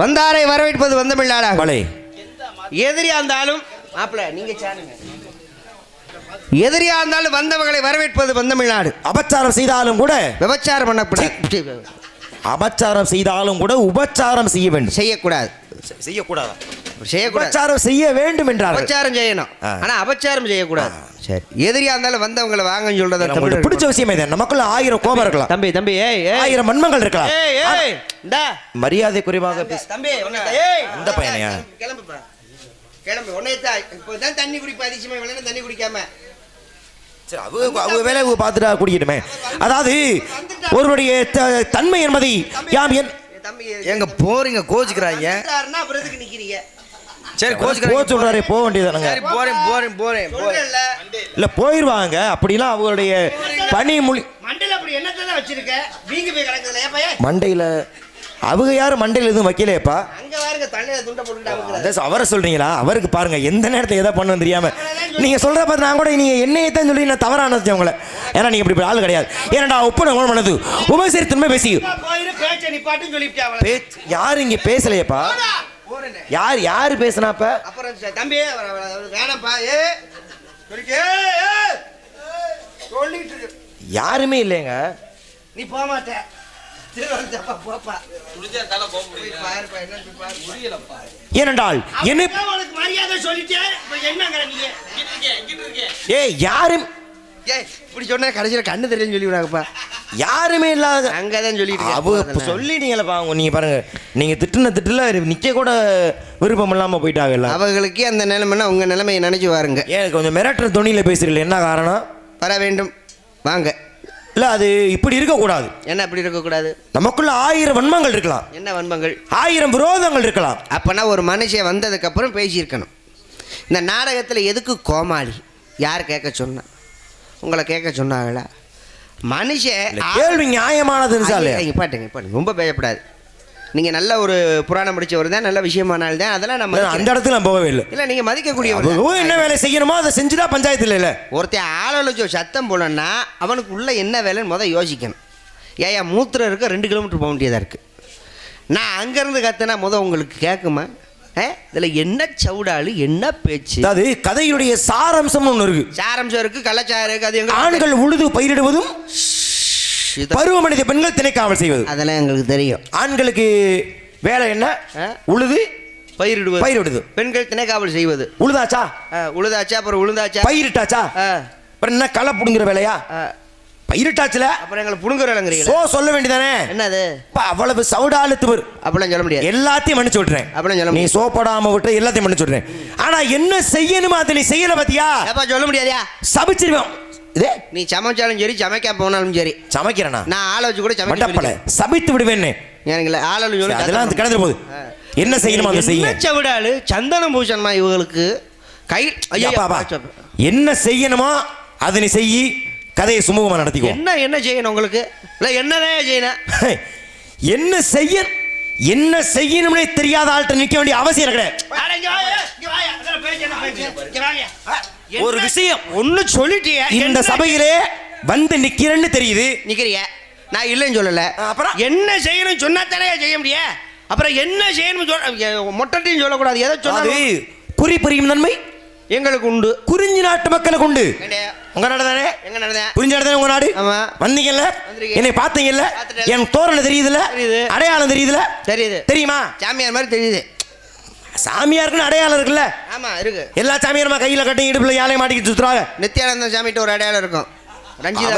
வந்தாரை வரவேற்பது வந்தமிழ்நாடாக பலே. எதிரியா இருந்தாலும் மாப்பிள்ள நீங்க சாருங்க. எதிரியா இருந்தாலும் வந்தவர்களை வரவேற்பது வந்தமிழ்நாடு அபச்சாரம் செய்தாலும் கூட விபச்சாரம் பண்ணக்கூடாது. அபச்சாரம் செய்தாலும் கூட உபச்சாரம் செய்ய வேண்டும். செய்யக்கூடாது. செய்யக்கூடாது? செய்யக்கூடாது. செய்ய வேண்டும் என்றார்கள் அபச்சாரம் செய்யணும். ஆனா அபச்சாரம் செய்யக்கூடாது. சரி. எதிரியா இருந்தாலும் வந்தவங்களை வாங்கன்னு சொல்றத உங்களுக்கு பிடிச்ச விஷயமே தான் நமக்குள்ள ஆயிரம் கோபம் இருக்கலாம். தம்பி தம்பி ஏய் ஆயிரம் மன்மங்கள் இருக்கலாம். ஏய் ஏய் இந்தா. மரியாதை குறைவாக பேச. தம்பி இந்த பையனையா? கிளம்புப்பா. கிளம்பு. உன்னை தான் இப்போதான் தண்ணி குடிப்ப அதிசயமா நேரம் தண்ணி குடிக்காம. சரி, அவங்க அவங்க வேலை பார்த்துட்டா குடிக்கட்டுமே. அதாவது ஒருவருடைய த- தன்மை என்பதை யாம் என் எங்க போறீங்க கோச்சுக்கிறாங்க. அப்புறம் எதுக்கு நிக்கிறீங்க? சரி போ கோச்சுக்கிறாங்க சொல்றாரு போக வேண்டியதானுங்க சரி போறேன் போறேன் போறேன் போறேன். சொல்றேன்ல இல்ல போயிருவாங்க. அப்படிலாம் அவங்களுடைய பணி மொழி மண்டல அப்படி என்னத்தை தான் வச்சிருக்க? வீங்கி போய் கிடக்குதுல மண்டையில அவங்க யாரும் மண்டையில எதுவும் வைக்கலையேப்பா? அங்க பாருங்க துண்டை அவரை சொல்றீங்களா? அவருக்கு பாருங்க எந்த நேரத்துல எதை பண்ணுன்னு தெரியாம. நீங்க சொல்ற பார்த்து நான் கூட நீங்க என்னையே தான் சொல்லி நான் தவறா நினைச்சேன் உங்களை. ஏன்னா நீங்க இப்படி ஆள் கிடையாது. ஏன்னா ஒப்பனை ஓன் பண்ணது. உபசரித்தன்மை பேசி போயிரு பேச்ச நிப்பாட்டுன்னு சொல்லிவிட்டேன் அவளை. பேச்சு யாரு இங்க பேசலையேப்பா. யார் யாரு பேசுனாப்ப அப்புறம் தம்பி வேணாம்ப்பா. ஏ சொல்லிட்டு. சொல்லிட்டு. யாருமே இல்லைங்க. நீ போக மாட்ட. திருவனந்தப்பா போப்பா. போய் பாருப்பா, என்னன்னு போய் பாரு. ஏனென்றால் என்ன மரியாதை சொல்லிட்டேன் இப்ப என்னங்கிற நீ? ஏ யாரும் ஏய் இப்படி சொன்னா கடைசியில கண்ணு தெரியும் சொல்லி விடாங்கப்பா யாருமே இல்லாத அங்கதான் சொல்லிட்டு அவ இப்ப சொல்லிட்டீங்களப்பா அவங்க நீங்க பாருங்க. நீங்க திட்டுன திட்டுல நிக்க கூட விருப்பம் இல்லாம போயிட்டாங்கல்ல அவர்களுக்கே அந்த நிலைமைன்னா உங்க நிலைமையை நினைச்சு பாருங்க ஏன் கொஞ்சம் மிரட்டுற துணியில பேசுறீங்க என்ன காரணம்? வர வேண்டும். வாங்க. இல்ல அது இப்படி இருக்கக்கூடாது. என்ன அப்படி இருக்கக்கூடாது? நமக்குள்ள ஆயிரம் வன்மங்கள் இருக்கலாம். என்ன வன்மங்கள்? ஆயிரம் விரோதங்கள் இருக்கலாம். அப்போனா ஒரு மனுஷன் வந்ததுக்கு அப்புறம் பேசியிருக்கணும். இந்த நாடகத்தில் எதுக்கு கோமாளி? யார் கேட்க சொன்னா? உங்களை கேட்க சொன்னாங்களா? மனுஷன் கேள்வி நியாயமானதுன்னு சார் பாட்டுங்க பாட்டுங்க. ரொம்ப பயப்படாது. நீங்கள் நல்ல ஒரு புராணம் படிச்சவர் தான் நல்ல விஷயமானால் தான் அதெல்லாம் நம்ம அந்த இடத்துல நான் போகவே இல்லை. இல்லை நீங்கள் மதிக்கக்கூடியவர் அவங்க என்ன வேலை செய்யணுமோ அதை செஞ்சுதான் பஞ்சாயத்து இல்ல. ஒருத்தன் ஆளோலச்சு சத்தம் போடணும்னா அவனுக்கு உள்ள என்ன வேலைன்னு முதல் யோசிக்கணும். ஏயா மூத்திரம் இருக்க ரெண்டு கிலோமீட்டர் போக வேண்டியதாக இருக்குது நான் அங்கேருந்து கத்துனா முத உங்களுக்கு கேட்குமா இதில் என்ன சவுடாலு என்ன பேச்சு? அதாவது கதையுடைய சாரம்சம் ஒன்று இருக்கு. சாரம்சம் இருக்கு கள்ளச்சாரம் இருக்கு அது எங்க ஆண்கள் உழுது பயிரிடுவதும் இது- பருவமனித பெண்கள் திணைக்காமல் செய்வது. அதெல்லாம் எங்களுக்கு தெரியும். ஆண்களுக்கு வேலை என்ன? உழுது பயிரிடுவது. பயிரிடுது பெண்கள் திணைக்காவல் செய்வது. உழுதாச்சா? உழுதாச்சா அப்புறம் உளுந்தாச்சா பயிரிட்டாச்சா? அப்புறம் என்ன களை புடுங்குற வேலையா ஆ. பயிரிட்டாச்சுல? அப்புறம் எங்களை புடுங்குறலங்கிறீங்களா சோ சொல்ல வேண்டியதானே? என்னது? அப்ப அவ்வளவு சவுடாலு திமிர். அப்படிலாம் சொல்ல முடியாது. எல்லாத்தையும் மன்னிச்சு விட்டுறேன். அப்படிலாம் சொல்ல நீ சோப்படாம விட்டு எல்லாத்தையும் மன்னிச்சு விட்டுறேன். ஆனா என்ன செய்யணுமா அதை நீ செய்யல பாத்தியா? ஏப்பா சொல்ல முடியாதியா? சபிச்சிருவேன். இதே? நீ சமைச்சாலும் சரி சமைக்க போனாலும் சரி. சமைக்கிறேனா? நான் ஆளை வச்சு கூட சமைக்க. சபித்து விடுவேன்னு. எனக்கு இல்லை, ஆளை அதெல்லாம் அது கடந்து போகுது. என்ன செய்யணுமோ அதை என்ன சவுடாலு சந்தனம் பூஷணமா இவங்களுக்கு கை ஐயா, அப்பா, அப்பா. அப்பா. என்ன செய்யணுமோ அதை நீ செய்யி கதையை சுமூகமா நடத்திக்கோ என்ன என்ன செய்யணும் உங்களுக்கு? இல்லை என்னதான் செய்யணும்? என்ன செய்ய என்ன செய்யணும்னே தெரியாத ஆள்கிட்ட நிக்க வேண்டிய அவசியம் கிடையாது. ஒரு விஷயம். ஒண்ணு சொல்லிட்டியே. இந்த சபையிலே வந்து நிக்கிறேன்னு தெரியுது. நிக்கிறிய? நான் இல்லைன்னு சொல்லல. அப்புறம்? என்ன செய்யணும் சொன்னா தானே செய்ய முடியும் அப்புறம் என்ன செய்யணும் சொல்ல மொட்டையும் சொல்லக்கூடாது. எதை அது சொன்னாலும் குறி புரியும் நன்மை? எங்களுக்கு உண்டு. குறிஞ்சி நாட்டு மக்களுக்கு உண்டு. உங்க நாடு தானே? எங்க நடந்தேன் புரிஞ்ச இடத்துல உங்க நாடு. வந்தீங்கல்ல. என்னை பார்த்துட்டேன். என் தோரணை தெரியுதுல தெரியுது. அடையாளம் தெரியுதுல தெரியுது. தெரியுமா? சாமியார் மாதிரி தெரியுது. சாமியாருக்குன்னு அடையாளம் இருக்குல்ல? ஆமா இருக்கு. எல்லா சாமியாருமா கையில கட்டி இடுப்புல யானை மாட்டிக்கிட்டு சுத்துறாங்க. நித்யானந்த சாமிகிட்ட ஒரு அடையாளம் இருக்கும். ரஞ்சிதா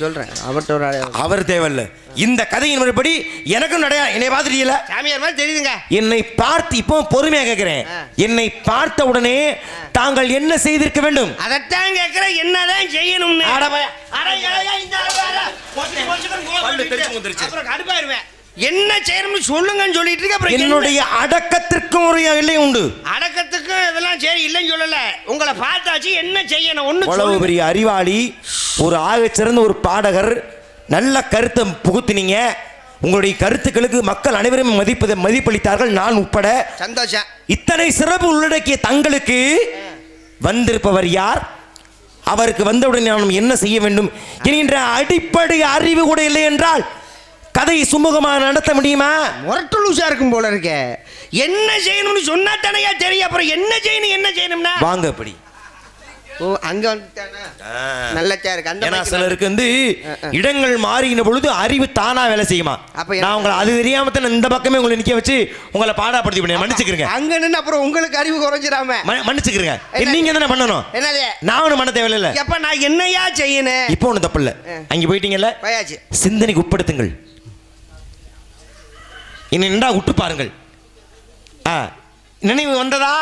சொல்றேன். அவர்கிட்ட ஒரு அடையாளம். அவர் தேவையில்ல. இந்த கதையின் முறைப்படி எனக்கும் அடையாளம் என்னை பார்த்துட்டீங்களா? சாமியார் மாதிரி தெரியுதுங்க. என்னை பார்த்து இப்போ பொறுமையா கேட்கிறேன். என்னை பார்த்த உடனே தாங்கள் என்ன செய்திருக்க வேண்டும்? அதைத்தான் கேட்கிறேன் என்னதான் செய்யணும்னு. அட என்ன செய்யணும்னு சொல்லுங்கன்னு சொல்லிட்டு இருக்கு அப்புறம் என்ன? என்னுடைய அடக்கத்திற்கும் ஒரு எல்லை உண்டு. அடக்கத்துக்கு இதெல்லாம் சரி இல்லைன்னு சொல்லல. உங்களை பார்த்தாச்சு என்ன செய்யணும்? ஒண்ணு அவ்வளவு. பெரிய அறிவாளி ஒரு ஆகச் சிறந்த ஒரு பாடகர் நல்ல கருத்தை புகுத்தினீங்க. உங்களுடைய கருத்துக்களுக்கு மக்கள் அனைவரும் மதிப்பு மதிப்பளித்தார்கள் நான் உட்பட. சந்தோஷம். இத்தனை சிறப்பு உள்ளடக்கிய தங்களுக்கு வந்திருப்பவர் யார்? அவருக்கு வந்தவுடன் நாம் என்ன செய்ய வேண்டும்? என்கின்ற அடிப்படை அறிவு கூட இல்லை என்றால் கதையை சுமூகமாக நடத்த முடியுமா? முரட்டு லூசா இருக்கும் போல இருக்கே. என்ன செய்யணும்னு சொன்னா தானையா தெரியும். அப்புறம் என்ன செய்யணும் என்ன செய்யணும்னா? வாங்க அப்படி. ஓ அங்க வந்துட்டானா? நல்ல சேருக்கு அந்த ஏன்னா சிலருக்கு வந்து. இடங்கள் மாறின பொழுது அறிவு தானா வேலை செய்யுமா? அப்ப நான் உங்களை அது தெரியாம தான் இந்த பக்கமே உங்களை நிக்க வச்சு உங்களை பாடாப்படுத்தி பண்ணி மன்னிச்சுக்கிறேங்க அங்க நின்னு அப்புறம் உங்களுக்கு அறிவு குறைஞ்சிராம மன்னிச்சுக்கிறேங்க? நீங்க தானே பண்ணணும். என்னது? நான் ஒன்றும் பண்ண தேவையில்ல. எப்ப நான் என்னையா செய்யணும்? இப்போ ஒன்றும் தப்பு இல்லை. அங்கே போயிட்டீங்கல்ல? சிந்தனைக்கு உட்படுத்துங்கள். இன்னும் நின்றா விட்டு பாருங்கள். ஆ நினைவு வந்ததா?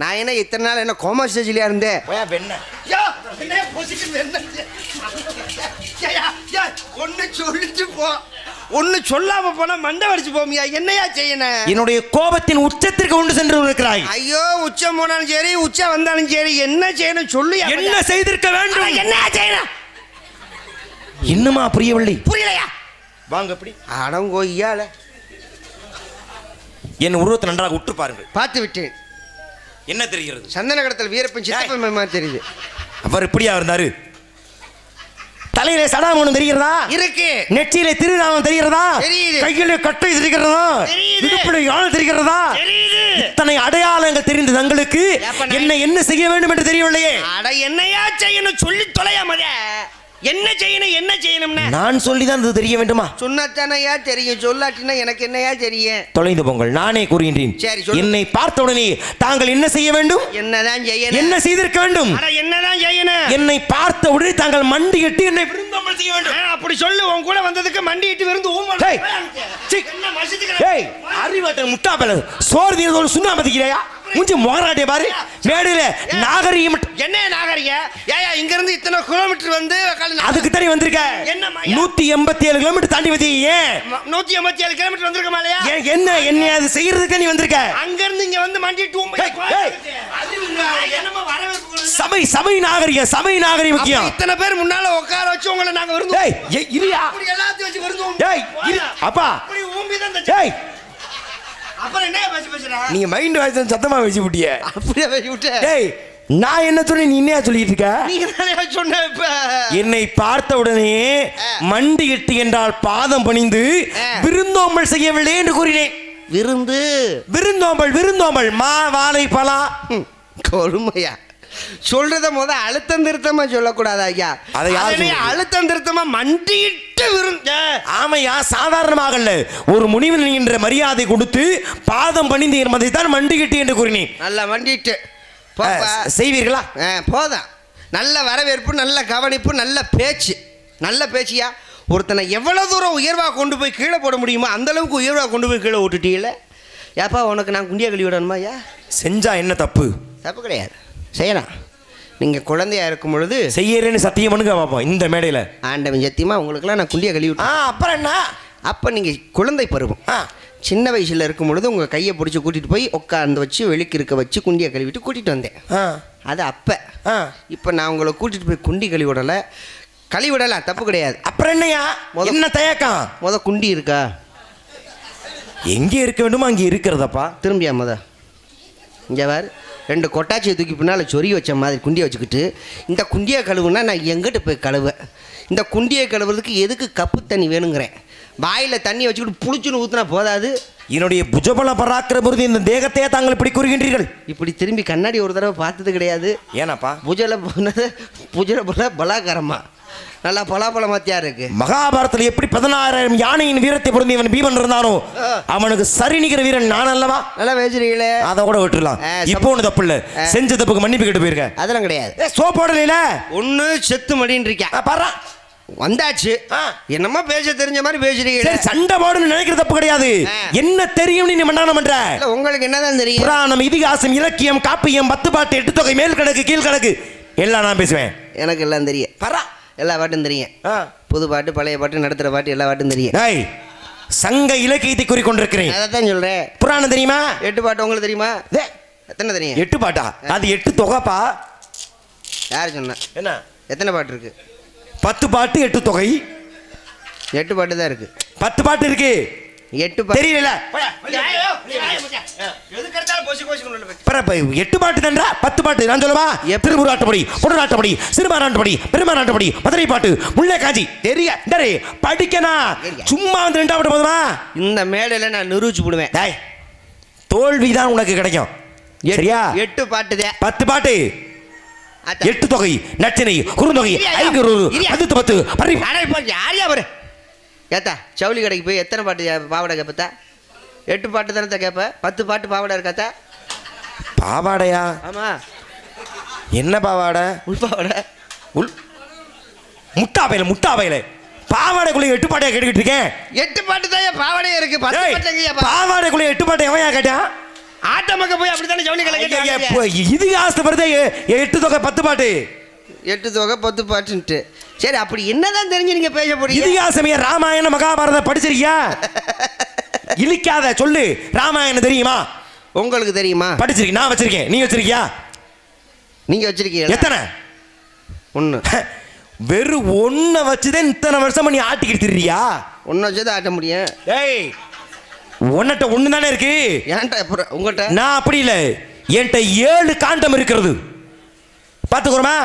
நான் என்ன இத்தனை நாள் என்ன கோமா ஸ்டேஜ்லயா இருந்தேன்? என்ன என்ன? ஒண்ணு சொல்லிட்டு போ. ஒண்ணு சொல்லாம போனா மண்டை வடிச்சு போமியா? என்னையா செய்யணும் என்னுடைய கோபத்தின் உச்சத்திற்கு கொண்டு சென்று இருக்கிறாய் ஐயோ உச்சம் போனாலும் சரி உச்சம் வந்தாலும் சரி என்ன செய்யணும் சொல்லு என்ன செய்திருக்க வேண்டும்? என்ன செய்யணும் இன்னுமா புரியவில்லை? புரியலையா? வாங்க அப்படி அடங்கோய்யால என் உருவத்தை நன்றாக உற்று பாருங்கள். பார்த்து விட்டேன். என்ன தெரிகிறது? சந்தன கடத்தல் வீரப்பன் சித்தப்பன் தெரியுது. அவர் இப்படியா இருந்தாரு? தலையிலே சடாமோனம் தெரிகிறதா? இருக்கு. நெற்றியிலே திருநாமம் தெரிகிறதா? தெரியுது. கையிலே கட்டை தெரிகிறதா. இடுப்பிலே யாழ் தெரிகிறதா? இத்தனை அடையாளங்கள் தெரிந்து தங்களுக்கு என்ன என்ன செய்ய வேண்டும் என்று தெரியவில்லையே? அட என்னையா செய்யணும்? சொல்லி தொலையா மத? என்ன செய்யணும் என்ன செய்யணும்னா? நான் சொல்லிதான் இது தெரிய வேண்டுமா? சொன்னாத்தானையா தெரியும் சொல்லாட்டினா எனக்கு என்னையா தெரியும்? தொலைந்து போங்கள் நானே கூறுகின்றேன். சரி, சொல்லு. என்னை பார்த்த உடனே தாங்கள் என்ன செய்ய வேண்டும்? என்னதான் செய்யணும்? என்ன செய்திருக்க வேண்டும்? அட என்னதான் செய்யணும்? என்னை பார்த்த உடனே தாங்கள் மண்டியிட்டு என்னை விருந்தாமல் செய்ய வேண்டும். ஆ, அப்படி சொல்லு உன் கூட வந்ததுக்கு மண்டிட்டு விருந்து ஊமல் டேய், சீ. என்ன மசிச்சுக்கிற? ஏய் அறிவாட்ட முட்டா பேல சோறு தீர்ந்தோடு முஞ்சி மோராட்டே பாரு. மேடையில நாகரிகம் என்ன நாகரிக? ஏயா இங்க இருந்து இத்தனை கிலோமீட்டர் வந்து அதுக்கு தானே வந்திருக்க? என்னம்மா? நூத்தி எண்பத்தி ஏழு கிலோமீட்டர் தாண்டி வந்து ஏன்? நூத்தி எண்பத்தி ஏழு கிலோமீட்டர் வந்திருக்கமா இல்லையா? ஏன் என்ன என்ன அது செய்யறதுக்கு நீ வந்திருக்க? அங்க இருந்து இங்க வந்து வரவேற்பு கொடுங்க? சபை சபை நாகரிகம் சபை நாகரிகம் முக்கியம். இத்தனை பேர் முன்னால உட்கார வச்சு உங்களை நாங்க விருந்து ஏய் ஏய், இரியா அப்படி எல்லாத்தையும் வச்சு விருந்து ஊம்பி- ஏய் இரு. அப்பா. ஏய் அப்புறம் என்ன பேசி பேசுறா? நீங்க மைண்ட் வாய்ஸ் சத்தமா வச்சு விட்டிய. அப்படியே பேசி விட்ட? ஏய் நான் என்ன சொன்னேன் நீ என்ன சொல்லிட்டு இருக்க? நீங்க தானே சொன்ன இப்ப. என்னை பார்த்த உடனே மண்டியிட்டு என்றால் பாதம் பணிந்து. விருந்தோம்பல் செய்யவில்லை என்று கூறினேன். விருந்து? விருந்தோம்பல் விருந்தோம்பல் மா வாழை பலா. கொடுமையா. சொல்றத முத அழுத்தம் திருத்தமா சொல்லக்கூடாது ஐயா. அதை நீ? அழுத்தம் திருத்தமா மண்டிட்டு விருந்த. ஆமையா சாதாரணமாக ஒரு முனிவன் என்ற மரியாதை கொடுத்து பாதம் பணிந்து என்பதை தான் மண்டிகிட்டு என்று கூறினேன். நல்லா மண்டிட்டு. செய்வீர்களா? போதும் நல்ல வரவேற்பு நல்ல கவனிப்பு நல்ல பேச்சு. நல்ல பேச்சியா? ஒருத்தனை எவ்வளவு தூரம் உயர்வா கொண்டு போய் கீழே போட முடியுமோ அந்த அளவுக்கு உயர்வா கொண்டு போய் கீழே விட்டுட்டீங்களே ஏப்பா உனக்கு நான் குண்டியா கழுவி விடணுமா ஐயா? செஞ்சா என்ன தப்பு? தப்பு கிடையாது. செய்யலாம். நீங்கள் குழந்தையா இருக்கும் பொழுது செய்யறேன்னு சத்தியம் பண்ணுங்க பார்ப்போம் இந்த மேடையில. ஆண்டவன் சத்தியமா உங்களுக்குலாம் நான் குண்டியா கழுவி ஆ விட்டேன் அப்புறம் என்ன? அப்போ நீங்கள் குழந்தை பருவம். ஆ. சின்ன வயசில் இருக்கும் பொழுது உங்கள் கையை பிடிச்சி கூட்டிகிட்டு போய் உட்காந்து வச்சு வெளிக்கு இருக்க வச்சு குண்டியை கழுவிட்டு கூட்டிகிட்டு வந்தேன். ஆ. அது அப்போ. ஆ. இப்போ நான் உங்களை கூட்டிகிட்டு போய் குண்டி கழுவி விடலை. கழுவி விடலாம் தப்பு கிடையாது. அப்புறம் என்னையா? முத- என்ன தயக்கம்? முத குண்டி இருக்கா? எங்கே இருக்க வேண்டுமோ அங்கே இருக்கிறதப்பா. திரும்பியா முத? இங்கே பாரு. ரெண்டு கொட்டாச்சியை தூக்கி பின்னால் சொறி வச்ச மாதிரி குண்டியை வச்சுக்கிட்டு இந்த குண்டியை கழுவுனா நான் எங்கிட்ட போய் கழுவேன்? இந்த குண்டியை கழுவுறதுக்கு எதுக்கு கப்பு தண்ணி வேணுங்கிறேன்? வாயில் தண்ணி வச்சுக்கிட்டு புளிச்சுன்னு ஊற்றினா போதாது? என்னுடைய புஜபல பராக்கிற பொழுது இந்த தேகத்தையே தாங்கள் இப்படி கூறுகின்றீர்கள்? இப்படி திரும்பி கண்ணாடி ஒரு தடவை பார்த்தது கிடையாது. ஏனாப்பா? புஜல புஜல போல நல்லா பலாப்பழமாத்தியா இருக்கு? மகாபாரதத்தில் எப்படி பதினாறாயிரம் யானையின் வீரத்தை பொருந்தியவன் பீமன் இருந்தானோ அவனுக்கு சரிநிகிற வீரன் நான் அல்லவா? நல்லா பேசுறீங்களே அதை கூட விட்டுலாம் இப்போ ஒன்று தப்பு இல்லை. செஞ்ச தப்புக்கு மன்னிப்பு கேட்டு போயிருக்க. அதெல்லாம் கிடையாது. ஏ சோப் போடல ஒன்று செத்து மடின்னு இருக்கேன். பாரு. வந்தாச்சு. என்னமோ பேச தெரிஞ்ச மாதிரி பேசுறீங்க சரி சண்டை போடுன்னு நினைக்கிற தப்பு கிடையாது. என்ன தெரியும் நீ மண்டானம் பண்ற? இல்ல உங்களுக்கு என்னதான் தெரியும்? புராணம் இதிகாசம் இலக்கியம் காப்பியம் பத்து பாட்டு எட்டு தொகை மேல் கணக்கு கீழ் கணக்கு எல்லாம் நான் பேசுவேன். எனக்கு எல்லாம் தெரியும். பரா. எல்லா பாட்டும் தெரியும். புது பாட்டு பழைய பாட்டு நடத்துற பாட்டு எல்லா பாட்டும் தெரியும். டேய் சங்க இலக்கியத்தை கூறிக்கொண்டிருக்கிறேன். அதை தான் சொல்றேன். புராணம் தெரியுமா? எட்டு பாட்டு உங்களுக்கு தெரியுமா? டே, எத்தனை தெரியும்? எட்டு பாட்டா? அது எட்டு தொகைப்பா? யார் சொன்னா? என்ன? எத்தனை பாட்டு இருக்கு? பத்து பாட்டு எட்டு தொகை. எட்டு பாட்டு தான் இருக்கு. பத்து பாட்டு இருக்கு. எட்டு பாட்டு தெரியல. எட்டு பாட்டு தன்றா பத்து பாட்டு நான் சொல்லவா? எப்ப- திருப்பூர் ஆட்டப்படி புடநாட்டப்படி சிறுமாநாட்டப்படி பெருமாநாட்டப்படி மதுரை பாட்டு முல்லை காஞ்சி. தெரிய. டேய் படிக்கனா சும்மா வந்து ரெண்டா பாட்டு போதுமா? இந்த மேடையில நான் நிரூபிச்சு விடுவேன். டேய் தோல்வி தான் உனக்கு கிடைக்கும். எட்டு- சரியா? எட்டு பாட்டுதே பத்து பாட்டு. எட்டு தொகை நச்சினை குறுந்தொகை இரியா. பத்து யாரையா பாரு? ஏத்தா ஜவுளி கடைக்கு போய் எத்தனை பாட்டு பாவாடை கேட்பத்தா எட்டு பாட்டு தானே கேட்ப பத்து பாட்டு பாவாடை இருக்காத்தா? பாவாடையா? ஆமா. என்ன பாவாடை? உள் பாவாடை. உள் முட்டா பையில முட்டா பையில. பாவாடைக்குள்ள எட்டு பாட்டையா கேட்டுக்கிட்டு இருக்கேன். எட்டு பாட்டு தான் பாவாடையே இருக்கு. பத்து பாட்டு பாவாடைக்குள்ள எட்டு பாட்டை எவன் கேட்டான்? ஆட்டமக்க போய் அப்படித்தானே ஜவுளி கடை ஐயா, கேட்டு இப்போ இது ஆசை வருதே? எ- எட்டு தொகை பத்து பாட்டு. எட்டு தொகை பத்து பாட்டுன்ட்டு. சரி அப்படி என்னதான் தெரிஞ்சு நீங்க பேச போறீங்க? இதிகாசமே ராமாயணம் மகாபாரதம் படிச்சிருக்கியா? இழிக்காத சொல்லு. ராமாயணம் தெரியுமா? உங்களுக்கு தெரியுமா? படிச்சிருக்கேன் நான் வச்சிருக்கேன். நீ வச்சிருக்கியா? நீங்க வச்சிருக்கீங்க எத்தனை? ஒன்று வெறும் ஒன்றை வச்சுதான் இத்தனை வருஷமா நீ ஆட்டிக்கிட்டு திரியா ஒன்று வச்சு தான் ஆட்ட முடியும். ஏய் உன்கிட்ட ஒன்று தானே இருக்கு? ஏன்டா அப்புறம் உங்கள்கிட்ட நான் அப்படி இல்லை. என்கிட்ட ஏழு காண்டம் இருக்கிறது. பார்த்துக்கிறோமா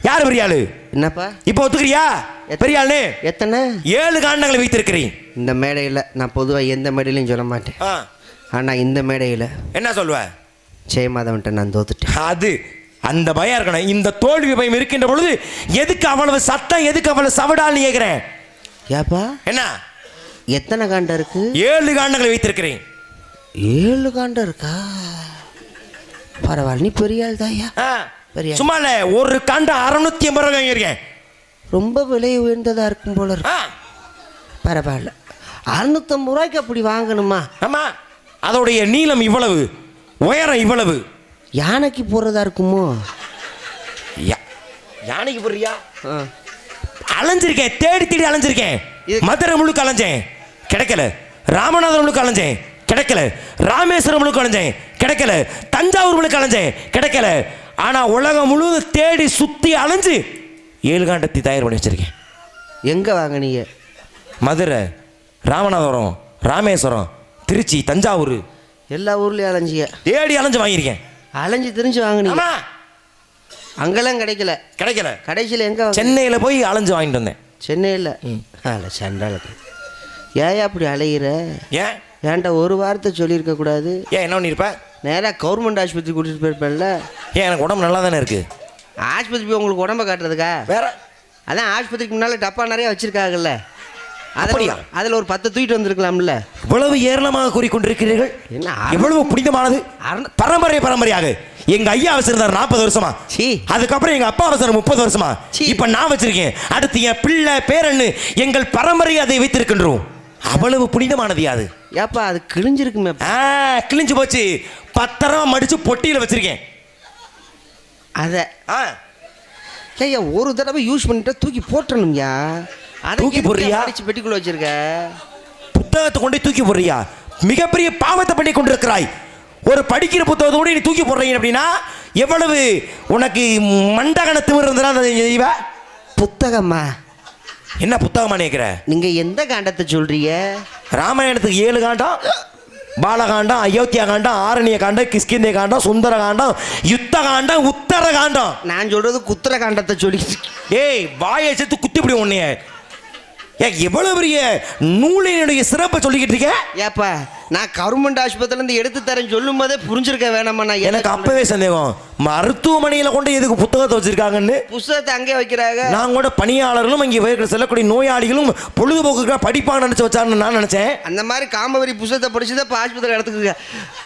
யார் பெரிய ஆளு? என்னப்பா? இப்போ ஒத்துக்கிறியா? பெரிய ஆளு எத்தனை? ஏழு காண்டங்களை வைத்திருக்கிறேன். இந்த மேடையில் நான் பொதுவாக எந்த மேடையிலையும் சொல்ல மாட்டேன். ஆனால் இந்த மேடையில் என்ன சொல்லுவ? ஜெயமாதவன்ட்ட நான் தோத்துட்டேன். அது அந்த பயம் இருக்கணும். இந்த தோல்வி பயம் இருக்கின்ற பொழுது எதுக்கு அவ்வளவு சத்தம் எதுக்கு அவ்வளவு சவடால்னு கேட்கிறேன் ஏப்பா? என்ன? எத்தனை காண்டம் இருக்கு? ஏழு காண்டங்களை வைத்திருக்கிறேன். ஏழு காண்டம் இருக்கா? பரவாயில்ல நீ பெரிய ஆள் தாயா. சும்மா இல்ல ஒரு காண்டம் அறுநூத்தி ஐம்பது ரூபாய் வாங்கியிருக்கேன். ரொம்ப விலை உயர்ந்ததாக இருக்கும் போல இருக்கு. பரவாயில்ல. அறுநூத்தம்பது ரூபாய்க்கு அப்படி வாங்கணுமா? ஆமா. அதோடைய நீளம் இவ்வளவு உயரம் இவ்வளவு. யானைக்கு போடுறதா இருக்குமோ? யா- யானைக்கு போடுறியா. அலைஞ்சிருக்கேன் தேடி தேடி அலைஞ்சிருக்கேன். மதுரை முழுக்க அலைஞ்சேன் கிடைக்கல. ராமநாதபுரம் முழுக்க அலைஞ்சேன் கிடைக்கல. ராமேஸ்வரம் முழுக்க அலைஞ்சேன் கிடைக்கல. தஞ்சாவூர் முழுக்க அலைஞ்சேன் கிடைக்கல. ஆனா உலகம் முழுவதும் தேடி சுத்தி அலைஞ்சு ஏழு காண்டத்தை தயார் பண்ணி வச்சிருக்கேன். எங்கே வாங்கினீங்க? மதுரை ராமநாதபுரம் ராமேஸ்வரம் திருச்சி தஞ்சாவூர். எல்லா ஊர்லேயும் அலைஞ்சிய தேடி அலைஞ்சு வாங்கியிருக்கேன். அலைஞ்சு தெரிஞ்சு வாங்கினீங்க. அங்கெல்லாம் கிடைக்கல. கிடைக்கல. கடைசியில் எங்கே சென்னையில போய் அலைஞ்சு வாங்கிட்டு வந்தேன். சென்னையில்? அல்ல சண்டாளத்து ஏன் அப்படி அலையிற? ஏன்? ஏன்டா ஒரு வார்த்தை சொல்லியிருக்க கூடாது? ஏன் என்ன பண்ணிருப்ப நேராக கவர்மெண்ட் ஆஸ்பத்திரி கூட்டிகிட்டு போயிருப்பேன்ல. ஏன் எனக்கு உடம்பு நல்லா தானே இருக்கு? ஆஸ்பத்திரி போய் உங்களுக்கு உடம்ப காட்டுறதுக்கா? வேற. அதான் ஆஸ்பத்திரிக்கு முன்னால் டப்பா நிறைய வச்சுருக்காங்கல்ல. அப்படியா? அதில் அதில் ஒரு பத்து தூக்கிட்டு வந்திருக்கலாம்ல. இவ்வளவு ஏராளமாக கூறிக்கொண்டிருக்கிறீர்கள்? என்ன எவ்வளவு புனிதமானது? பரம்பரை பரம்பரையாக. எங்க ஐயா வச்சிருந்தார் நாற்பது வருஷமா. சீ. அதுக்கப்புறம் எங்க அப்பா வச்சிருந்தார் முப்பது வருஷமா. சீ. இப்ப நான் வச்சிருக்கேன். அடுத்து என் பிள்ளை பேரன்னு எங்கள் பரம்பரை அதை வைத்திருக்கின்றோம். அவ்வளவு புனிதமானது அது ஏப்பா அது கிழிஞ்சிருக்குமே. ஆ, கிழிஞ்சு போச்சு. பத்திரமா மடிச்சு பொட்டியில வச்சிருக்கேன். அதை. ஆ, ஐயா ஒரு தடவை யூஸ் பண்ணிட்டா தூக்கி போட்டுறணும்யா. அதை தூக்கி எதுக்கு போடுறியா? அடிச்சு பெட்டிக்குள்ள வச்சிருக்க? புத்தகத்தை கொண்டு போய் தூக்கி போடுறியா? மிகப்பெரிய பாவத்தை பண்ணி கொண்டிருக்கிறாய். ஒரு படிக்கிற புத்தகத்தை கூட நீ தூக்கி போடுறீங்க அப்படின்னா எவ்வளவு உனக்கு மண்டகன திமிர் இருந்தா செய்வ புத்தகம்மா என்ன புத்தகமா நினைக்கிற நீங்க எந்த காண்டத்தை சொல்றீங்க? ராமாயணத்துக்கு ஏழு காண்டம் பாலகாண்டம் அயோத்தியா காண்டம் ஆரண்ய காண்டம் கிஷ்கிந்திய காண்டம் சுந்தர காண்டம் யுத்த காண்டம் உத்தர காண்டம். நான் சொல்றது குத்துற காண்டத்தை சொல்லிட்டு ஏய் வாயை சேர்த்து குத்திப்பிடி உன்னைய. ஏன் எவ்வளவு பெரிய நூலினுடைய சிறப்பை சொல்லிக்கிட்டு இருக்க? ஏப்பா நான் கவர்மெண்ட் ஆஸ்பத்திரில இருந்து எடுத்து தரேன் சொல்லும் போதே புரிஞ்சிருக்க வேணாமா நான் எனக்கு அப்பவே சந்தேகம். மருத்துவமனையில கொண்டு எதுக்கு புத்தகத்தை வச்சிருக்காங்கன்னு? புஸ்தகத்தை அங்கே வைக்கிறாங்க. நான் கூட பணியாளர்களும் இங்கே செல்லக்கூடிய நோயாளிகளும் பொழுதுபோக்குக்காக படிப்பான்னு நினைச்சு வச்சாருன்னு நான் நினைச்சேன். அந்த மாதிரி காமவரி புஸ்தகத்தை படிச்சுதான் இப்போ ஆஸ்பத்திரி எடுத்துக்குங்க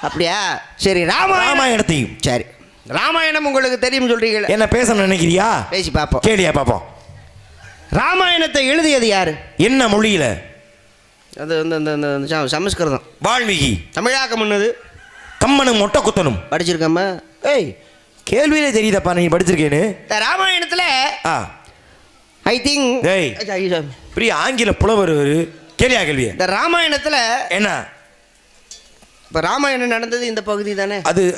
அப்படியா? சரி ராமாயணம். ராமாயணத்தையும். சரி. ராமாயணம் உங்களுக்கு தெரியும் சொல்றீங்களே. என்ன பேச நினைக்கிறியா? பேசி பார்ப்போம். கேளியா பாப்போம் ராமாயணத்தை எழுதியது யாரு? என்ன மொழியில? அது அந்த சமஸ்கிருதம். வால்மீகி. தமிழாக்கம் பண்ணது கம்மனும் மொட்டை குத்தனும் படிச்சிருக்கம்மா. ஏய் கேள்வியிலே தெரியுதப்பா நீ படிச்சிருக்கேன்னு? இந்த ராமாயணத்தில் ஆ. ஐ திங்க் டேய். பெரிய ஆங்கில புலவர் கேள்விய. இந்த ராமாயணத்தில் என்ன? இப்போ ராமாயணம் நடந்தது இந்த பகுதி தானே? அது.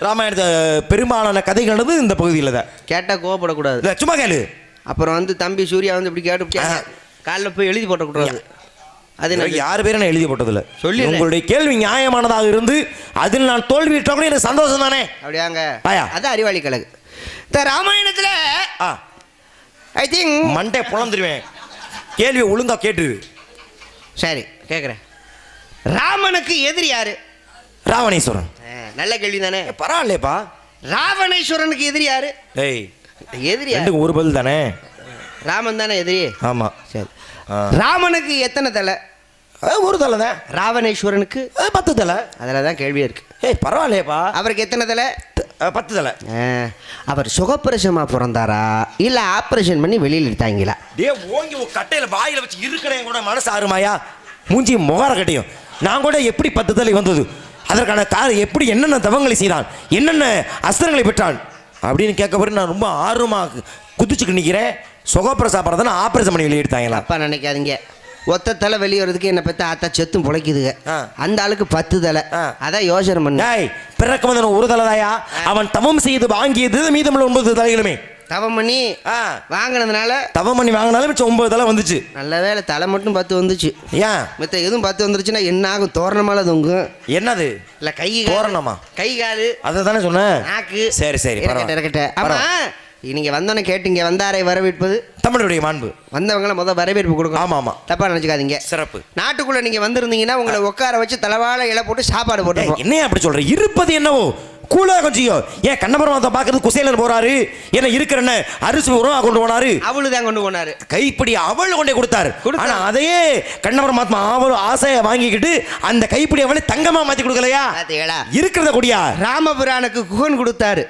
ராமாயணத்தை பெரும்பாலான கதைகளது இந்த பகுதியில் தான். கேட்டால் கோவப்படக்கூடாது. சும்மா கேளு. அப்புறம் வந்து தம்பி சூர்யா வந்து இப்படி கேட்டு. காலைல போய் எழுதி போட்டக்கூடாது அது என்னது? யார் பேரும் நான் எழுதி போட்டதில்ல. சொல்லிடுறேன். உங்களுடைய கேள்வி நியாயமானதாக இருந்து அதில் நான் தோல்வியிட்டா கூட எனக்கு சந்தோஷம் தானே? அப்படியாங்க. ஆயா. அதான் அறிவாளி கழகு. இந்த ராமாயணத்தில் ஐ திங்க் மண்டே புலந்துருவேன் கேள்வியை ஒழுங்கா கேட்டு சரி கேட்குறேன் ராமனுக்கு எதிரி யாரு? ராவணேஸ்வரன். நல்ல கேள்வி தானே ஏ, பரவாயில்லையேப்பா. ராவணேஸ்வரனுக்கு எதிரி யாரு? ஏய் எதிரி யாரு? ரெண்டுக்கும் ஒரு பதில் தானே? ராமன் தானே எதிரி? ஆமா. சரி. ராமனுக்கு எத்தனை தலை? ஒரு தலை தான்? ராவணேஸ்வரனுக்கு? பத்து தலை. அதில் தான் கேள்வி இருக்கு. ஏய் பரவாயில்லையேப்பா. அவருக்கு எத்தனை தலை? பத்து தலை. அவர் சுகப்பிரசமாக பிறந்தாரா? இல்லை ஆப்ரேஷன் பண்ணி வெளியில் எடுத்தாங்களா? டே ஓங்கி ஒரு கட்டையில வாயில வச்சு இருக்கிறேன் கூட மனசு ஆறுமாயா? மூஞ்சி முகார கட்டையும். நான் கூட எப்படி பத்து தலை வந்தது? அதற்கான காரணம் எப்படி என்னென்ன தவங்களை செய்தான்? என்னென்ன அஸ்திரங்களை பெற்றான்? அப்படின்னு கேட்க பிறகு நான் ரொம்ப ஆர்வமாக குதிச்சுக்கு நிற்கிறேன் சுகப்பிரசா பிறந்தானே ஆப்ரேஷன் பண்ணி வெளியே எடுத்தாங்களா அப்பா நினைக்காதீங்க. ஒத்த தலை வெளியே வர்றதுக்கு என்னை பற்றி ஆத்தா செத்தும் பிழைக்குதுங்க. ஆ. அந்த ஆளுக்கு பத்து தலை. ஆ. அதான் யோசனை பண்ண. டேய் பிறக்க வந்தவன் ஒரு தலைதாயா அவன் தவம் செய்து வாங்கியது மீதமுள்ள ஒன்பது தலைகளுமே. தவம் பண்ணி ஆ. வாங்கினதுனால தவம் பண்ணி வாங்கினாலும் மிச்சம் ஒன்பது தலை வந்துச்சு. நல்ல வேளை தலை மட்டும் பத்து வந்துச்சு. ஏன்? மித்த எதுவும் பத்து வந்துருச்சுன்னா என்ன ஆகும்? தோரணமால தொங்கும். என்னது? இல்லை கை தோரணமா? கை காலு. அதை தானே சொன்னேன் நாக்கு. சரி சரி. இருக்கட்டும் ஆமா நீங்க வந்தோடனே கேட்டீங்க வந்தாரை வரவேற்பது? தமிழுடைய மாண்பு. வந்தவங்கள முத வரவேற்பு கொடுக்கணும். ஆமா ஆமா. தப்பா நினைச்சுக்காதீங்க. சிறப்பு. நாட்டுக்குள்ள நீங்க வந்திருந்தீங்கன்னா உங்களை உட்கார வச்சு தலைவாழ இலை போட்டு சாப்பாடு போட்டு ஏய், என்னையா அப்படி சொல்ற? இருப்பது என்னவோ? கூலா கொஞ்சம் ஏன் கண்ணபரமாத்த பாக்குறது குசேலன் போறாரு? என்ன இருக்கிற என்ன அரிசி உருவா கொண்டு போனாரு. அவளு தான் கொண்டு போனாரு. கைப்பிடி அவள் கொண்டே கொடுத்தாரு. ஆனா அதையே கண்ணபரமாத்மா அவள் ஆசையை வாங்கிக்கிட்டு அந்த கைப்பிடி அவளை தங்கமா மாத்தி கொடுக்கலையா? இருக்கிறத குடியா? ராமபுரானுக்கு குகன் கொடுத்தாரு.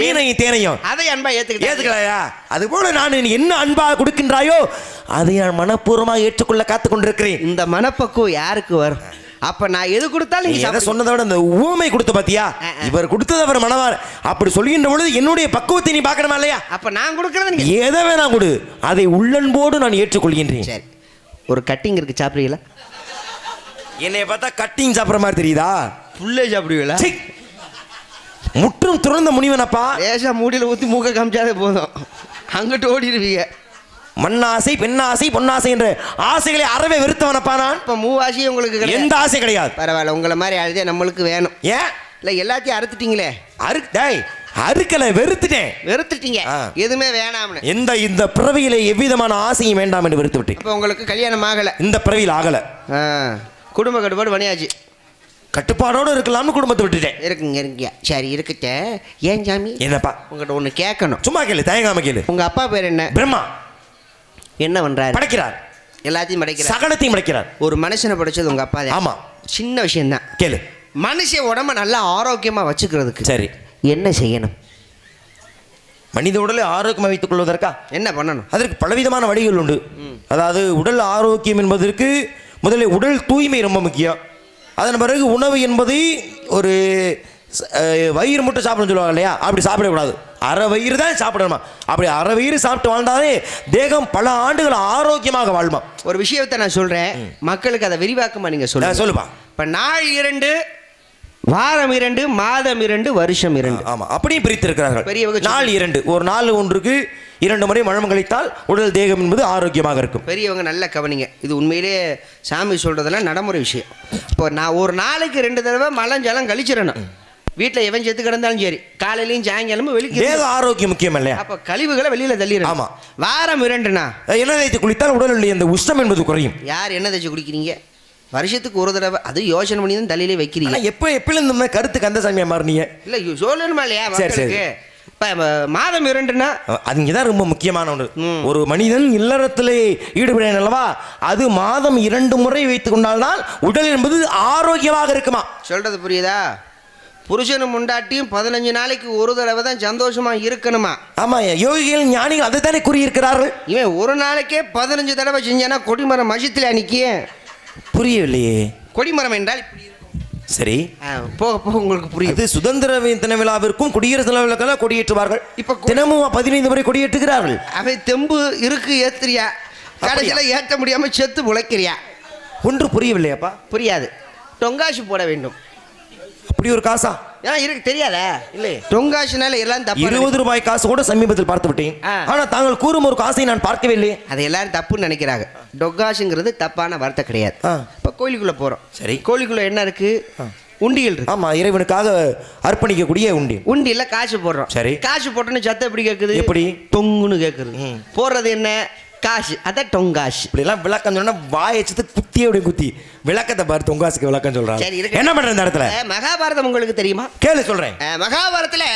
மீனையும் தேனையும். அதை அன்பா ஏத்துக்கிட்டு. ஏத்துக்கலையா? அது போல நான் என்ன அன்பா கொடுக்கின்றாயோ அதை நான் மனப்பூர்வமாக ஏற்றுக்கொள்ள காத்துக் கொண்டிருக்கிறேன் இந்த மனப்பக்குவம் யாருக்கு வரும்? அப்ப நான் எது கொடுத்தாலும் நீ நீங்க எதை. சொன்னதை விட அந்த ஊமை கொடுத்த பாத்தியா. இவர் கொடுத்தது அவர் மனவார் அப்படி சொல்கின்ற பொழுது என்னுடைய பக்குவத்தை நீ பார்க்கணுமா இல்லையா? அப்ப நான் கொடுக்கறது நீங்க எதை வேணா கொடு. அதை உள்ளன்போடு நான் ஏற்றுக்கொள்கின்றேன். சரி. ஒரு கட்டிங் இருக்கு சாப்பிடுவீங்களா என்னைய பார்த்தா கட்டிங் சாப்பிட்ற மாதிரி தெரியுதா? புல்லே சாப்பிடுவீங்களா. முற்றும் துறந்த முனிவனப்பா. லேசா மூடியில ஊத்தி மூக்க காமிச்சாலே போதும். அங்கிட்டு ஓடிடுவீங்க மண்ணாசை பெண்ணாசை பொன்னாசை என்ற ஆசைகளை அறவே வெறுத்தவனப்பா நான். இப்ப மூவாசி உங்களுக்கு எந்த ஆசை கிடையாது. பரவாயில்ல உங்களை மாதிரி அழுதே நம்மளுக்கு வேணும். ஏன்? இல்ல எல்லாத்தையும் அறுத்துட்டீங்களே? அறு டேய் அறுக்கலை வெறுத்துட்டேன். வெறுத்துட்டீங்க. எதுவுமே வேணாம்னு. எந்த இந்த பிறவியிலே எவ்விதமான ஆசையும் வேண்டாம் என்று வெறுத்து விட்டேன் அப்ப உங்களுக்கு கல்யாணம் ஆகல. இந்த பிறவியில் ஆகல. குடும்ப கட்டுப்பாடு பண்ணியாச்சு. கட்டுப்பாடோடு இருக்கலாம்னு குடும்பத்தை விட்டுட்டேன். இருக்குங்க இருக்குங்க. சரி இருக்கட்ட ஏன் சாமி? என்னப்பா? உங்கள்கிட்ட ஒன்று கேட்கணும். சும்மா கேளு தயங்காம கேளு. உங்க அப்பா பேர் என்ன? பிரம்மா. என்ன பண்றாரு? படைக்கிறார். எல்லாத்தையும் படைக்கிறார். சகலத்தையும் படைக்கிறார். ஒரு மனுஷனை படைச்சது உங்க அப்பா தான். ஆமா. சின்ன விஷயம்தான். கேளு. மனுஷன் உடம்ப நல்லா ஆரோக்கியமா வச்சுக்கிறதுக்கு சரி. என்ன செய்யணும்? மனித உடலை ஆரோக்கியமாக வைத்துக் கொள்வதற்கா? என்ன பண்ணணும்? அதற்கு பலவிதமான வழிகள் உண்டு. அதாவது உடல் ஆரோக்கியம் என்பதற்கு முதலில் உடல் தூய்மை ரொம்ப முக்கியம். அதன் பிறகு உணவு என்பது ஒரு வயிறு மட்டும் சாப்பிடணும்னு சொல்லுவாங்க இல்லையா? அப்படி சாப்பிடக்கூடாது. அரை வயிறு தான் சாப்பிடணுமா? அப்படி அரை வயிறு சாப்பிட்டு வாழ்ந்தாலே தேகம் பல ஆண்டுகள் ஆரோக்கியமாக வாழ்மா. ஒரு விஷயத்தை நான் சொல்றேன். மக்களுக்கு அதை விரிவாக்கமா நீங்க சொல்லுங்க. சொல்லுப்பா. இப்ப நாள் இரண்டு வாரம் இரண்டு மாதம் இரண்டு வருஷம் இரண்டு. ஆமா. அப்படியும் பிரித்திருக்கிறார்கள். பெரியவங்க சொல்லு. நாள் இரண்டு. ஒரு நாள் ஒன்றுக்கு இரண்டு முறை மழம் கழித்தால் உடல் தேகம் என்பது ஆரோக்கியமாக இருக்கும். பெரியவங்க நல்ல கவனிங்க. இது உண்மையிலேயே சாமி சொல்றதெல்லாம் நடைமுறை விஷயம். இப்போ நான் ஒரு நாளைக்கு ரெண்டு தடவை மலஞ்சலம் கழிச்சிடணும். வீட்டில் எவன் செத்து கிடந்தாலும் சரி காலையிலையும் சாயங்காலமும் வெளிக்கு தேக ஆரோக்கியம் முக்கியம் இல்லையா அப்போ கழிவுகளை வெளியில தள்ளிடணும் ஆமா. வாரம் இரண்டுண்ணா எண்ணெய் தேய்த்து குளித்தால் உடலில் இந்த உஷ்ணம் என்பது குறையும். யார் என்ன தேய்ச்சி குடிக்கிறீங்க? வருஷத்துக்கு ஒரு தடவை அது யோசனை பண்ணி தான் தலையிலே வைக்கிறீங்க. எப்போ எப்பயில இந்த மாதிரி கருத்து கந்தசாமியா மாறினீங்க? இல்லை சொல்லணுமா இல்லையா சரி, சரி. இப்போ மாதம் இரண்டுன்னா அது இங்கே தான் ரொம்ப முக்கியமான ஒன்று. ஒரு மனிதன் இல்லறத்திலே ஈடுபடுறேன் அல்லவா? அது மாதம் இரண்டு முறை வைத்துக் கொண்டால்தான் உடல் என்பது ஆரோக்கியமாக இருக்குமா? சொல்றது புரியுதா? புருஷனும் முண்டாட்டியும் பதினஞ்சு நாளைக்கு ஒரு தடவை தான் சந்தோஷமா இருக்கணுமா? ஆமா யோகிகள் ஞானிகள் அதை தானே கூறியிருக்கிறார்கள். இவன் ஒரு நாளைக்கே பதினஞ்சு தடவை செஞ்சானா கொடிமரம் மசித்தில் அன்னைக்கு புரியவில்லையே. கொடிமரம் என்றால். சரி. போக போக உங்களுக்கு புரியுது சுதந்திர தின விழாவிற்கும் குடியரசு தின விழாக்கெல்லாம் கொடியேற்றுவார்கள். இப்ப தினமும் பதினைந்து முறை கொடியேற்றுகிறார்கள். அவன் தெம்பு இருக்கு ஏத்துறியா? கடைசியில் ஏற்ற முடியாம செத்து முளைக்கிறியா? ஒன்று புரியவில்லையாப்பா? புரியாது. டொங்காசு போட வேண்டும். அப்படி ஒரு காசா? ஏன்னா இருக்கு தெரியாதா? இல்லை டொங்காசுனால எல்லாம் தப்பு இருபது ரூபாய் காசு கூட சமீபத்தில் பார்த்து விட்டேன். ஆனா தாங்கள் கூறும் ஒரு காசை நான் பார்க்கவே இல்லை அதை எல்லாரும் தப்புன்னு நினைக்கிறாங்க. டொக்காஷுங்கிறது தப்பான வார்த்தை கிடையாது. ஆ. இப்போ கோயிலுக்குள்ளே போகிறோம் சரி. கோயிலுக்குள்ளே என்ன இருக்கு? உண்டியல் இருக்கு. ஆமா இறைவனுக்காக அர்ப்பணிக்கக்கூடிய உண்டி உண்டியல்ல காசு போடுறோம். சரி. காசு போட்டோன்னு சத்தம் எப்படி கேட்குது எப்படி? தொங்குன்னு கேட்குது போடுறது என்ன? காசு அதான் டொங்காசு இப்படிலாம் விளக்கம் சொன்னா வாயை வச்சுட்டு குத்தியே அப்படி குத்தி. விளக்கத்தை பாரு தொங்காசுக்கு விளக்கம் சரி, சொல்றாங்க இருக்கு. என்ன பண்ற இந்த இடத்துல? மகாபாரதம் உங்களுக்கு தெரியுமா? கேளு சொல்றேன். மகாபாரதத்துல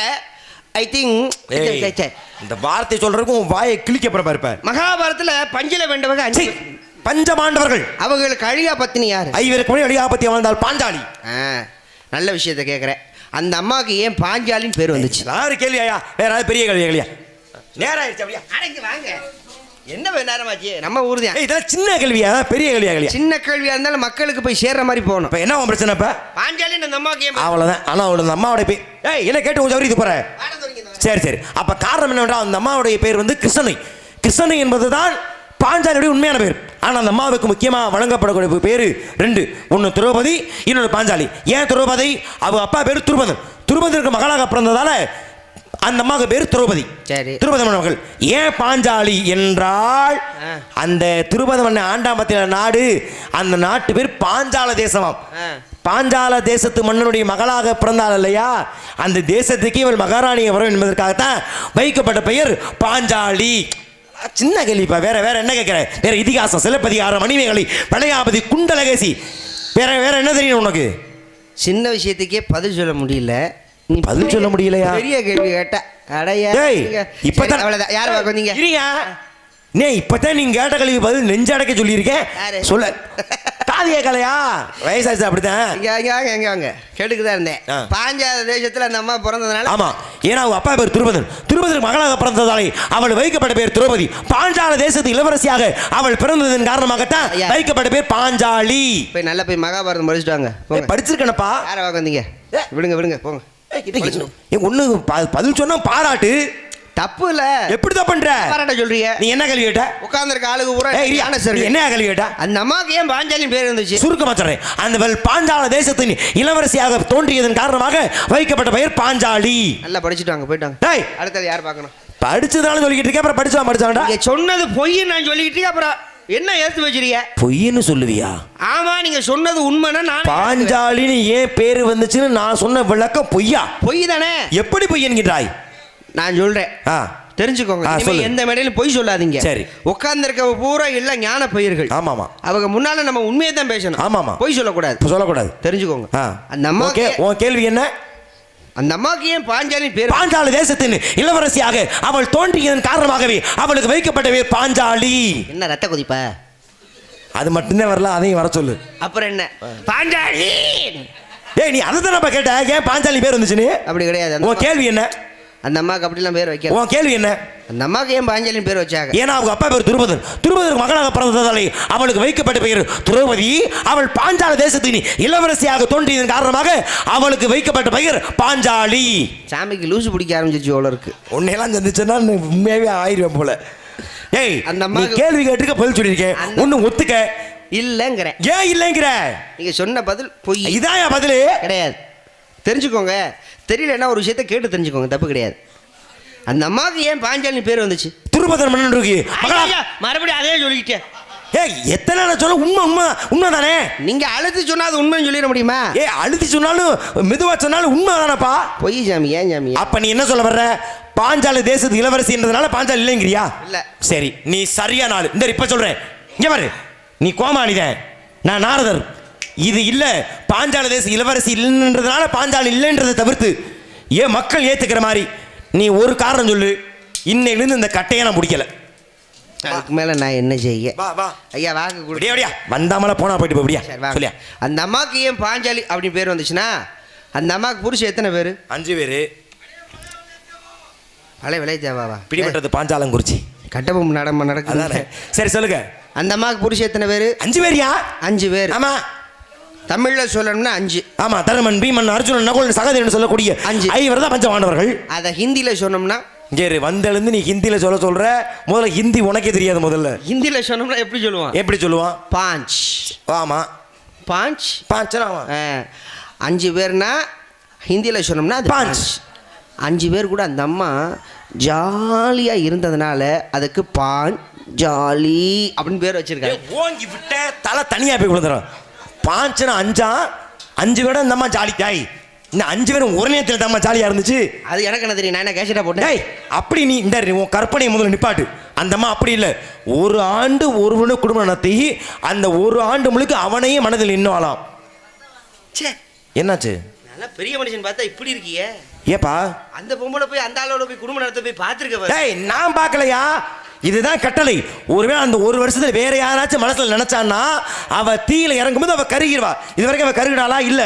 ஐ திங்க் இந்த வார்த்தை சொல்றதுக்கும் உன் வாயை கிழிக்க போற பாருப்ப மகாபாரதத்துல பஞ்சில வேண்டவங்க அஞ்சு பஞ்சமாண்டவர்கள் அவங்களுக்கு அழியா பத்தினி யாரு? ஐவருக்கு மணி அடியாபத்தி வாழ்ந்தால் பாஞ்சாலி. நல்ல விஷயத்த கேட்குறேன் அந்த அம்மாவுக்கு ஏன் பாஞ்சாலின்னு பேர் வந்துச்சு? ஒரு கேள்வி ஐயா வேற ஏதாவது பெரிய கேள்வி கேள்வியா? நேரம் ஆயிடுச்சு அப்படியா. அடங்கி வாங்க. என்ன நேரமாச்சு நம்ம ஊர் தான் இதெல்லாம் சின்ன கேள்வியா? பெரிய கேள்வியா கேள்வியா? சின்ன கேள்வியா இருந்தாலும் மக்களுக்கு போய் சேர்ற மாதிரி போகணும். இப்ப என்ன பிரச்சனை இப்ப? பாஞ்சாலின்னு அந்த அம்மாவுக்கு ஏன் அவ்வளவுதான். ஆனா அவளோட அம்மாவோட பேர் ஏய் என்ன கேட்டு கொஞ்சம் பாட தொடங்கிதான். சரி சரி. அப்ப காரணம் என்னவென்றால் அந்த அம்மாவுடைய பேர் வந்து கிருஷ்ணனை. கிருஷ்ணனை என்பதுதான் பாஞ்சாலியுடைய உண்மையான பேர். ஆனா அந்த அம்மாவுக்கு முக்கியமாக வழங்கப்படக்கூடிய பேரு ரெண்டு. ஒன்று திரௌபதி இன்னொன்று பாஞ்சாலி. ஏன் திரௌபதி? அவ அப்பா பேர் துருபதன். துருபதனுக்கு மகளாக பிறந்ததால அந்த அம்மாவுக்கு பேர் திரௌபதி. சரி. திருபத மகள் ஏன் பாஞ்சாலி என்றால். அந்த திருபத மன்னன் ஆண்டாமத்தின நாடு அந்த நாட்டு பேர் பாஞ்சால தேசமாம். பாஞ்சால தேசத்து மன்னனுடைய மகளாக பிறந்தாள் இல்லையா? அந்த தேசத்துக்கு இவள் மகாராணியை வரும் என்பதற்காகத்தான் வைக்கப்பட்ட பெயர் பாஞ்சாலி. சின்ன கேள்விப்பா வேற வேற என்ன கேட்கிற? வேற இதிகாசம் சிலப்பதிகாரம் மணிமேகலை பழையாபதி குண்டலகேசி. வேற வேற என்ன தெரியும் உனக்கு? சின்ன விஷயத்துக்கே பதில் சொல்ல முடியல. பதில் சொல்ல முடியலையா? பெரிய கேள்வி கேட்ட. அடையா டேய் இப்பதான் அவ்வளவுதான். யார் வந்தீங்க இருங்க நே இப்பதான் நீங்க கேட்ட கல்வி பதில் நெஞ்சடக்க சொல்லியிருக்கேன். யாரு? சொல்ல. காது கேட்கலையா வயசாச்சு அப்படித்தான். இங்க இங்க வாங்க வாங்க. கேட்டுக்குதான் இருந்தேன். ஆ. பாஞ்சால தேசத்துல அந்த அம்மா பிறந்ததுனால ஆமா. ஏன்னா அவங்க அப்பா பேர் திருபதன் திருபதன் மகளாக பிறந்ததாலே அவள் வைக்கப்பட்ட பேர் திரௌபதி. பாஞ்சால தேசத்து இளவரசியாக அவள் பிறந்ததன் காரணமாகத்தான். வைக்கப்பட்ட பேர் பாஞ்சாலி. போய் நல்லா போய் மகாபாரதம் படிச்சுட்டு வாங்க. போங்க. ஏய், படிச்சிருக்கேனப்பா. யாரை பார்க்க வந்தீங்க விடுங்க விடுங்க போங்க. ஒண்ணு பதில் சொன்னா பாராட்டு. தப்பு இல்ல எப்படிதான் பண்ற? பாராட்ட சொல்றீங்க நீ என்ன கல்வி கேட்ட? உட்கார்ந்திருக்க ஆளுக்கு பூரா நீ சர்வே. என்ன கல்வி கேட்ட? அந்த அம்மாவுக்கு ஏன் பாஞ்சாலின் பேர் இருந்துச்சு? சுருக்கமா சொல்றேன். அந்த வல் பாஞ்சால தேசத்தின் இளவரசியாக தோன்றியதன் காரணமாக வைக்கப்பட்ட பெயர் பாஞ்சாலி. நல்லா படிச்சுட்டு வாங்க போயிட்டு வாங்க. டேய். அடுத்தது யார் பார்க்கணும்? படிச்சதாலும் சொல்லிக்கிட்டு இருக்கேன் அப்புறம் படிச்சா படிச்சாண்டா நீங்க சொன்னது பொய் நான் சொல்லிக்கிட்டு இருக்கேன், அப்புறம் என்ன ஏத்து வச்சிருக்க பொய்ன்னு சொல்லுவியா? ஆமா நீங்க சொன்னது உண்மைன்னா நான் பாஞ்சாலின்னு ஏன் பேரு வந்துச்சுன்னு நான் சொன்ன விளக்கம் பொய்யா? பொய் தானே எப்படி பொய் என்கின்றாய்? நான் சொல்றேன். ஆ. தெரிஞ்சுக்கோங்க. இனிமே. எந்த மேடையிலும் பொய் சொல்லாதீங்க. சரி. உட்கார்ந்திருக்க பூரா இல்ல ஞான பயிர்கள். ஆமாமா. அவங்க முன்னால நம்ம உண்மையை தான் பேசணும். ஆமாமா. பொய் சொல்லக்கூடாது. சொல்லக்கூடாது. தெரிஞ்சுக்கோங்க. அந்த அம்மாவுக்கு ஓகே உன் கேள்வி என்ன? அந்த அம்மாவுக்கு ஏன் பாஞ்சாலின் பேர்? பாஞ்சால தேசத்தின் இளவரசியாக அவள் தோன்றியதன் காரணமாகவே அவளுக்கு வைக்கப்பட்ட பேர் பாஞ்சாலி. என்ன ரத்த கொதிப்பா? அது மட்டும்தான் வரல அதையும் வர சொல்லு. அப்புறம் என்ன? பாஞ்சாலி! ஏய் நீ அதை தானப்பா கேட்ட? ஏன் பாஞ்சாலி பேர் வந்துச்சுன்னு அப்படி கிடையாது. உன் கேள்வி என்ன? அந்த அம்மாவுக்கு அப்படிலாம் பேர் வைக்கல. உன் கேள்வி என்ன? அந்த அம்மாவுக்கு ஏன் பாஞ்சாலின் பேர் வச்சாங்க? ஏன்னா அவங்க அப்பா பேர் திருபதன் திருபதன் மகளாக பிறந்ததாலே அவளுக்கு வைக்கப்பட்ட பெயர் திரௌபதி. அவள் பாஞ்சால தேசத்தின் இளவரசியாக தோன்றியதன் காரணமாக அவளுக்கு வைக்கப்பட்ட பெயர் பாஞ்சாலி. சாமிக்கு லூசு பிடிக்க ஆரம்பிச்சிச்சு அவ்வளோ இருக்கு. உன்னையெல்லாம் சந்திச்சேன்னா நீ உண்மையாவே ஆயிருவேன் போல. ஏய் அந்த அம்மாக்கு- கேள்வி கேட்டுக்க பதில் சொல்லியிருக்கேன். ஒன்னும் ஒத்துக்க. இல்லைங்கிறேன் ஏன் இல்லைங்கிற? நீங்க சொன்ன பதில் பொய். இதான் பதிலு. கிடையாது. தெரிஞ்சுக்கோங்க. தெரியலன்னா ஒரு விஷயத்த கேட்டு தெரிஞ்சுக்கோங்க தப்பு கிடையாது. அந்த அம்மாவுக்கு ஏன் பாஞ்சாலின் பேர் வந்துச்சு? திருபதன் மன்னன் இருக்கு. மறுபடியும் அதே சொல்லிக்கிட்டேன். ஏய் எத்தனை சொல்ல? உண்மை உண்மை உண்மை தானே நீங்க அழுத்து சொன்னா அது உண்மைன்னு சொல்லிட முடியுமா? ஏய் அழுத்தி சொன்னாலும் மெதுவா சொன்னாலும் உண்மை தானப்பா பொய் சாமி ஏன் சாமி? அப்ப நீ என்ன சொல்ல வர்ற? பாஞ்சாலி தேசத்து இளவரசின்றதுனால பாஞ்சாலி இல்லைங்கிறியா? இல்ல. சரி நீ சரியான ஆளு. இந்த இப்ப சொல்றேன். இங்க பாரு. நீ கோமாளிதான். நான் நாரதர். இது இல்ல பாஞ்சால தேச இளவரசி இல்லைன்றதுனால பாஞ்சாலி இல்லைன்றதை தவிர்த்து ஏன் மக்கள் ஏத்துக்கிற மாதிரி? நீ ஒரு காரணம் சொல்லு. இன்னையிலிருந்து இந்த கட்டையை நான் முடிக்கல. அதுக்கு மேல நான் என்ன செய்ய? வா வா. ஐயா வாக்கு கொடு அப்படியே வந்தாமல போனா போயிட்டு போய் சரி, வாங்க. சொல்லியா. அந்த அம்மாவுக்கு ஏன் பாஞ்சாலி அப்படின்னு பேர் வந்துச்சுன்னா அந்த அம்மாவுக்கு புருஷன் எத்தனை பேர்? அஞ்சு பேரு. பழைய விலை தேவாவா பிடிபட்டது பாஞ்சாலங்குறிச்சி. கட்டபொம்மு நடம அதானே நடக்குது. சரி சொல்லுங்க. அந்த அம்மாவுக்கு புருஷன் எத்தனை பேர்? அஞ்சு பேரியா? அஞ்சு பேர். ஆமா. தமிழ்ல சொல்லணும்னா அஞ்சு. ஆமா தருமன் பீமன் அர்ஜுனன் நகுலன் சகதேவன் சொல்லக்கூடிய அஞ்சு. ஐவர் தான் பஞ்சமாண்டவர்கள் அதை ஹிந்தியில சொன்னோம்னா? இரு, வந்தெழுந்து நீ ஹிந்தியில சொல்ல சொல்ற. முதல்ல ஹிந்தி உனக்கே தெரியாது முதல்ல. ஹிந்தியில சொன்னோம்னா எப்படி சொல்லுவான்? எப்படி சொல்லுவான்? பாஞ்ச். ஆமா. பாஞ்ச்? பாஞ்சனா ஆமா. அஞ்சு பேர்னா ஹிந்தியில் சொன்னோம்னா அது பாஞ்ச். பாஞ்ச். அஞ்சு பேர் கூட அந்த அம்மா ஜாலியாக இருந்ததுனால அதுக்கு பான் ஜாலி அப்படின்னு பேர் வச்சிருக்காங்க. ஓங்கி விட்ட தலை தனியா போய் விழுந்துடும் பாஞ்சுனா அஞ்சா அஞ்சு விட இந்த அம்மா ஜாலி. தாய் இந்த அஞ்சு பேரும் ஒரு நேரத்தில் தம்மா ஜாலியா இருந்துச்சு. அது எனக்கு என்ன தெரியும்? நான் என்ன கேஷட்டா போட்டேன்? டேய் அப்படி நீ இந்த உன் கற்பனை முதல்ல நிப்பாட்டு. அந்த அம்மா அப்படி இல்லை. ஒரு ஆண்டு ஒருவனு குடும்பம் நடத்தி அந்த ஒரு ஆண்டு முழுக்க அவனையே மனதில் இன்னும் ச்சே. என்னாச்சு? நல்லா பெரிய மனுஷன் பார்த்தா இப்படி இருக்கியே. ஏப்பா? அந்த பொம்பளை போய் அந்த ஆளோட போய் குடும்ப நடத்த போய் பார்த்துருக்க டேய் நான் பார்க்கலையா? இதுதான் கட்டளை. ஒருவேளை அந்த ஒரு வருஷத்துல வேற யாராச்சும் மனசுல நினைச்சான்னா அவ தீயில இறங்கும்போது அவ கருகிடுவா. இது வரைக்கும் அவ கருகிடாளா இல்ல.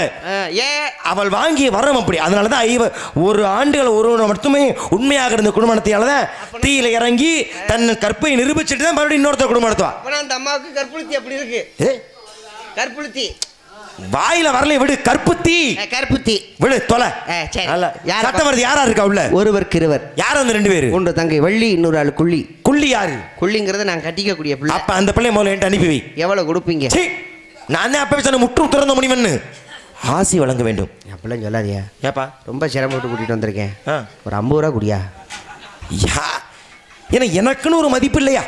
ஏன் அவள் வாங்கிய வரம் அப்படி. அதனால தான் ஐவ ஒரு ஆண்டுகள் ஒருவனை மட்டுமே உண்மையாக இருந்த குடும்ப நடத்தியால தான் தீயில இறங்கி தன் கற்பை நிரூபிச்சுட்டு தான் மறுபடியும் இன்னொருத்தர் குடும்பம் நடத்துவா. அந்த அம்மாவுக்கு கற்புளுத்தி அப்படி இருக்கு? ஏ, கற்புளுத்தி வாயில வரல விடு. கற்புத்தி. கற்புத்தி. விடு தொலை. சட்டவரதி யாரா இருக்கா உள்ள? ஒருவருக்கு இருவர் யார் அந்த ரெண்டு பேரு? ஒன்று தங்கை வள்ளி இன்னொரு ஆள் குள்ளி. குள்ளி யாரு? குள்ளிங்கிறத நான் கட்டிக்கக்கூடிய பிள்ளை. அப்ப அந்த பிள்ளை முதல்ல என்கிட்ட அனுப்பி வை. எவ்வளோ கொடுப்பீங்க? நான் தான் அப்பவே சொன்ன முற்றும் திறந்த முடிவன்னு ஆசி வழங்க வேண்டும். அப்படிலாம் சொல்லாதியா ஏப்பா? ரொம்ப சிரமப்பட்டு கூட்டிகிட்டு வந்திருக்கேன். ஒரு ஐம்பது ரூபா குடியா? யா. ஏன்னா எனக்குன்னு ஒரு மதிப்பு இல்லையா?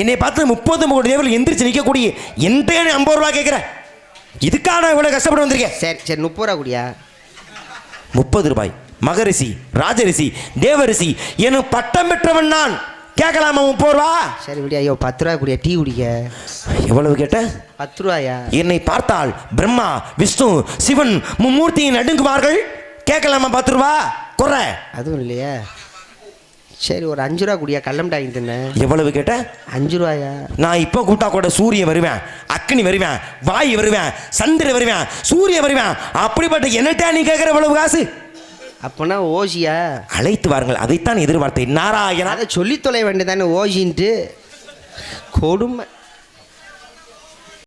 என்னை பார்த்து முப்பது கோடி தேவர்கள் எந்திரிச்சு நிற்கக்கூடிய என்கிட்ட ஐம்பது ரூபா கேட்குறேன். இதுக்காக இவ்வளோ கஷ்டப்பட்டு வந்திருக்கேன். சரி சரி முப்பது ரூபா குடியா? முப்பது ரூபாய். மகரிஷி ராஜரிஷி தேவரிஷி எனும் பட்டம் பெற்றவன் நான். கேட்கலாமா முப்பது ரூபா சரி விடியா ஐயோ பத்து ரூபா குடியா? டீ குடிக்க. எவ்வளவு கேட்ட? பத்து ரூபாயா? என்னை பார்த்தால் பிரம்மா விஷ்ணு சிவன் மும்மூர்த்தியை நடுங்குவார்கள். கேட்கலாமா பத்து ரூபா? குறை. அதுவும் இல்லையா. சரி ஒரு அஞ்சு ரூபா குடியா கல்லம் டாங்கி தின்னேன் எவ்வளவு கேட்ட? அஞ்சு ரூபாயா? நான் இப்போ கூட்டா கூட சூரியன் வருவேன் அக்னி வருவேன் வாயு வருவேன் சந்திரன் வருவேன் சூரியன் வருவேன். அப்படிப்பட்ட என்னட்டா நீ கேட்குற இவ்வளவு காசு? அப்போனா ஓசியா அழைத்து வாருங்கள் அதைத்தான் எதிர்பார்த்தேன். நாராயணா அதை சொல்லி தொலை வேண்டியதானே ஓசின்ட்டு கொடுமை.